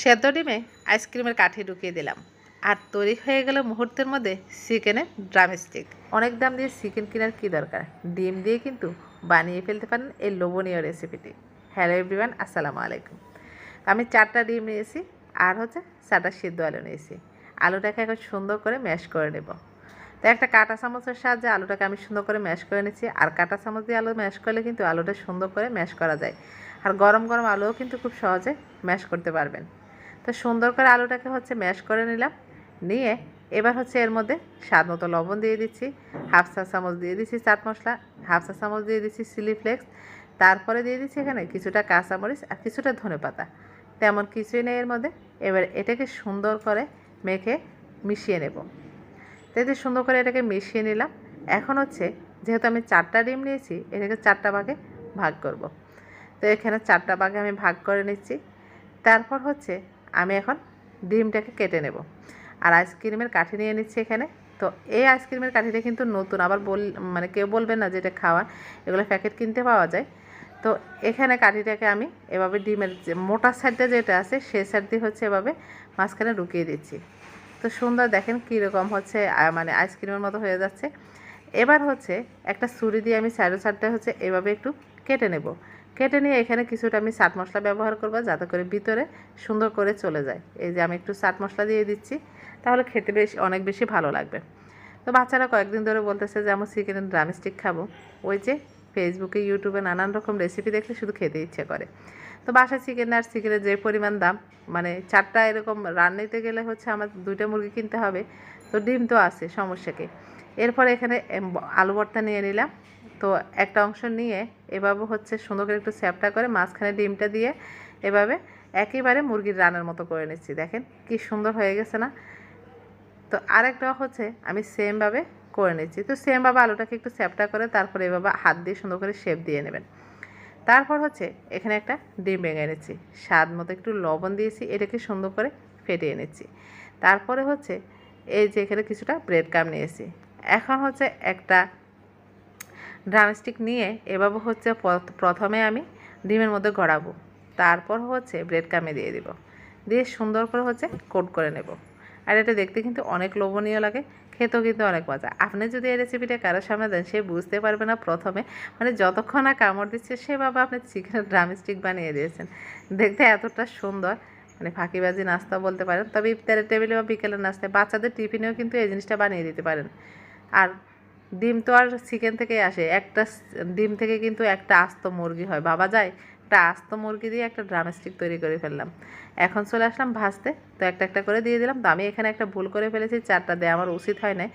সেদ্ধ ডিমে আইসক্রিমের কাঠি ঢুকিয়ে দিলাম। আর তৈরি হয়ে গেল মুহূর্তের মধ্যে চিকেনের ড্রামস্টিক অনেক দাম দিয়ে চিকেন কেনার কী দরকার? ডিম দিয়ে কিন্তু বানিয়ে ফেলতে পারেন এই লোভনীয় রেসিপিটি হ্যালো এভরিওয়ান আসসালামু আলাইকুম। আমি চারটা ডিম নিয়েছি, আর হচ্ছে চারটা সিদ্ধ আলু নিয়েছি। আলুটাকে এখন সুন্দর করে ম্যাশ করে নেব। তো একটা কাঁটা চামচের সাহায্যে আলুটাকে আমি সুন্দর করে ম্যাশ করে নিচ্ছি। আর কাঁটা চামচ দিয়ে আলু ম্যাশ করলে কিন্তু আলুটা সুন্দর করে ম্যাশ করা যায়। আর গরম গরম আলুও কিন্তু খুব সহজে ম্যাশ করতে পারবেন। তো সুন্দর করে আলুটাকে হচ্ছে ম্যাশ করে নিলাম। নিয়ে এবার হচ্ছে এর মধ্যে স্বাদ মতো লবণ দিয়ে দিচ্ছি হাফ চা চামচ দিয়ে দিচ্ছি চাট মশলা হাফ চা চামচ দিয়ে দিচ্ছি চিলি ফ্লেক্স তারপরে দিয়ে দিচ্ছি এখানে কিছুটা কাঁচামরিচ আর কিছুটা ধনে পাতা। তেমন কিছুই নেই এর মধ্যে। এবার এটাকে সুন্দর করে মেখে মিশিয়ে নেব। তো এতে সুন্দর করে এটাকে মিশিয়ে নিলাম। এখন হচ্ছে যেহেতু আমি চারটা ডিম নিয়েছি, এটাকে চারটা ভাগে ভাগ করব। তো এখানে চারটা ভাগে আমি ভাগ করে নিচ্ছি। তারপর হচ্ছে আমি এখন ডিমটাকে কেটে নেব। আর আইসক্রিমের কাঠি নিয়ে নিচ্ছি এখানে। তো এই আইসক্রিমের কাঠিটা কিন্তু নতুন, আবার বল মানে কেউ বলবেন না যে এটা খাওয়া এগুলো প্যাকেট কিনতে পাওয়া যায়। তো এখানে কাঠিটাকে আমি এভাবে ডিমের যে মোটা সাইডটা যেটা আছে সেই সাইড দিয়ে হচ্ছে এভাবে মাঝখানে ঢুকিয়ে দিচ্ছি। তো সুন্দর দেখেন কীরকম হচ্ছে মানে আইসক্রিমের মতো হয়ে যাচ্ছে। এবার হচ্ছে একটা ছুরি দিয়ে আমি সাইডো সাইডটা হচ্ছে এভাবে একটু কেটে নেব। কেটে নিয়ে এখানে কিছুটা আমি চাট মশলা ব্যবহার করব, যাতে করে ভিতরে সুন্দর করে চলে যায়। এই যে আমি একটু চাট মশলা দিয়ে দিচ্ছি, তাহলে খেতে বেশ, অনেক বেশি ভালো লাগবে। তো বাচ্চারা কয়েকদিন ধরে বলতেছে যে, আমি চিকেনের ড্রামস্টিক খাব। ওই যে ফেসবুকে ইউটিউবে নানান রকম রেসিপি দেখলে শুধু খেতে ইচ্ছে করে। তো বাসায় চিকেন আর চিকেনের যে পরিমাণ দাম মানে চারটা এরকম রান নিতে গেলে হচ্ছে আমার দুইটা মুরগি কিনতে হবে। তো ডিম তো আছে, সমস্যা কি? এরপরে এখানে আলু ভর্তা নিয়ে নিলাম। তো একটা অংশ নিয়ে এভাবে হচ্ছে সুন্দর করে একটু স্যাপটা করে মাঝখানে ডিমটা দিয়ে এভাবে একেবারে মুরগির রানের মতো করে নিচ্ছি। দেখেন কি সুন্দর হয়ে গেছে না? তো আরেকটা হচ্ছে আমি সেমভাবে করে নিচ্ছি। তো সেমভাবে আলুটাকে একটু স্যাপটা করে তারপরে এভাবে হাত দিয়ে সুন্দর করে শেপ দিয়ে নেবেন। তারপর হচ্ছে এখানে একটা ডিম ভেঙে নিচ্ছি। স্বাদ মতো একটু লবণ দিয়েছি, এটাকে সুন্দর করে ফেটিয়ে নিচ্ছি। তারপরে হচ্ছে এই যে এখানে কিছুটা ব্রেড কাম নিয়েছি। এখন হচ্ছে একটা ড্রামস্টিক নিয়ে এভাবে হচ্ছে প্রথমে আমি ডিমের মধ্যে গড়াবো। তারপর হচ্ছে ব্রেড কামে দিয়ে দিব। দিয়ে সুন্দর করে হচ্ছে কোট করে নেব। আর এটা দেখতে কিন্তু অনেক লোভনীয় লাগে, খেতেও কিন্তু অনেক মজা। আপনি যদি এই রেসিপিটা কারোর সামনে দেন, সে বুঝতে পারবে না প্রথমে। মানে যতক্ষণ না কামড় দিচ্ছে, সেভাবে আপনি চিকেনের ড্রামস্টিক বানিয়ে দিয়েছেন। দেখতে এতটা সুন্দর। মানে ফাঁকিবাজি নাস্তা বলতে পারেন, তবে ইফতারের টেবিলে বা বিকেলের নাস্তায় বাচ্চাদের টিফিনেও কিন্তু এই জিনিসটা বানিয়ে দিতে পারেন। আর ডিম তো আর চিকেন থেকেই আসে। একটা ডিম থেকে কিন্তু একটা আস্ত মুরগি হয়। বাবা যায়, একটা আস্ত মুরগি দিয়ে একটা ড্রামস্টিক তৈরি করে ফেললাম। এখন চলে আসলাম ভাজতে। তো একটা একটা করে দিয়ে দিলাম। তো আমি এখানে একটা ভুল করে ফেলেছি, চারটা দেওয়া আমার উচিত হয় না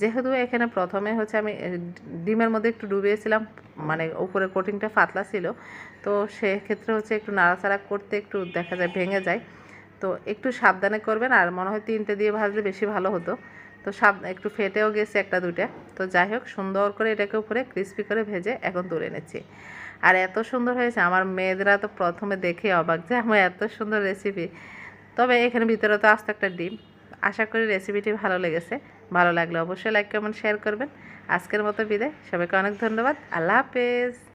যেহেতু এখানে প্রথমে হচ্ছে আমি ডিমের মধ্যে একটু ডুবিয়েছিলাম মানে উপরে কোটিংটা ফাতলা ছিল। তো সেক্ষেত্রে হচ্ছে একটু নাড়াচাড়া করতে একটু দেখা যায়, ভেঙে যায়। তো একটু সাবধানে করবেন। আর মনে হয় তিনটে দিয়ে ভাজলে বেশি ভালো হতো। তো সাব, একটু ফেটেও গেছে একটা দুইটা। তো যাই হোক, সুন্দর করে এটাকে উপরে ক্রিস্পি করে ভেজে এখন তুলে নিচ্ছি। আর এত সুন্দর হয়েছে, আমার মেয়েদেরা তো প্রথমে দেখে অবাক যে আমার এত সুন্দর রেসিপি তবে এখানে ভিতরে তো আস্ত একটা ডিম। আশা করি রেসিপিটি ভালো লেগেছে। ভালো লাগলে অবশ্যই লাইক কমেন্ট শেয়ার করবেন। আজকের মতো বিদায়। সবাইকে অনেক ধন্যবাদ। আল্লাহ হাফেজ।